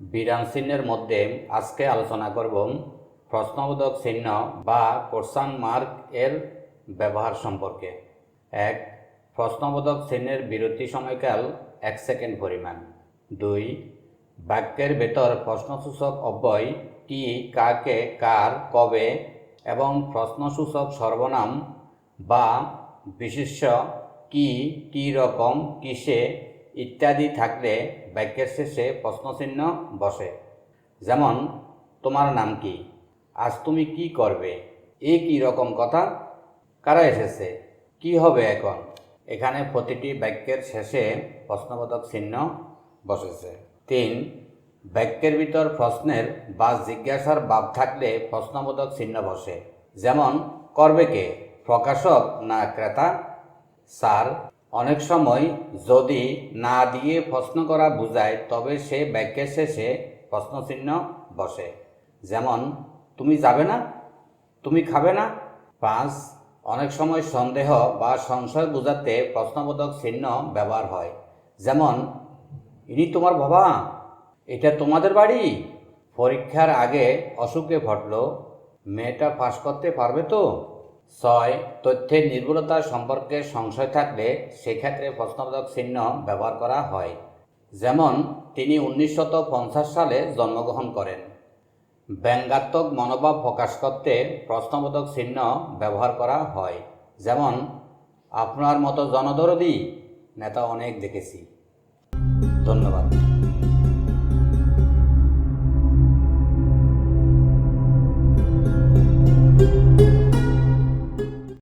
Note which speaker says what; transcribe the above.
Speaker 1: বিরাম চিহ্নের মধ্যে আজকে আলোচনা করব প্রশ্নবোধক চিহ্ন বা কোশ্চান মার্ক এর ব্যবহার সম্পর্কে। এক, প্রশ্নবোধক চিহ্নের বিরতি সময়কাল এক সেকেন্ড পরিমাণ। দুই, বাক্যের ভেতর প্রশ্নসূচক অব্যয় কি, কাকে, কার, কবে এবং প্রশ্নসূচক সর্বনাম বা বিশেষ্য কি, কী রকম, কিসে ইত্যাদি থাকলে বাক্যের শেষে প্রশ্নচিহ্ন বসে। যেমন, তোমার নাম কি? আজ তুমি কি করবে? এ কি রকম কথা? কারা এসেছে? কি হবে এখন? এখানে প্রতিটি বাক্যের শেষে প্রশ্নবোধক চিহ্ন বসেছে। তিন, বাক্যের ভিতর প্রশ্নের বা জিজ্ঞাসার ভাব থাকলে প্রশ্নবোধক চিহ্ন বসে। যেমন, করবে কে? প্রকাশক না ক্রেতা? স্যার অনেক সময় যদি না দিয়ে প্রশ্ন করা বোঝায়, তবে সে বাক্যের শেষে প্রশ্নচিহ্ন বসে। যেমন, তুমি যাবে না? তুমি খাবে না? পাঁচ, অনেক সময় সন্দেহ বা সংশয় বোঝাতে প্রশ্নবোধক চিহ্ন ব্যবহার হয়। যেমন, ইনি তোমার বাবা? এটা তোমাদের বাড়ি? পরীক্ষার আগে অসুখে ঘটল, মেয়েটা পাশ করতে পারবে তো? ছয়, তথ্যের নির্ভুলতা সম্পর্কে সংশয় থাকলে সেক্ষেত্রে প্রশ্নবোধক চিহ্ন ব্যবহার করা হয়। যেমন, তিনি উনিশশত সালে জন্মগ্রহণ করেন। ব্যঙ্গাত্মক মনোভাব প্রকাশ করতে প্রশ্নবোধক চিহ্ন ব্যবহার করা হয়। যেমন, আপনার মতো জনদরদি নেতা অনেক দেখেছি। ধন্যবাদ।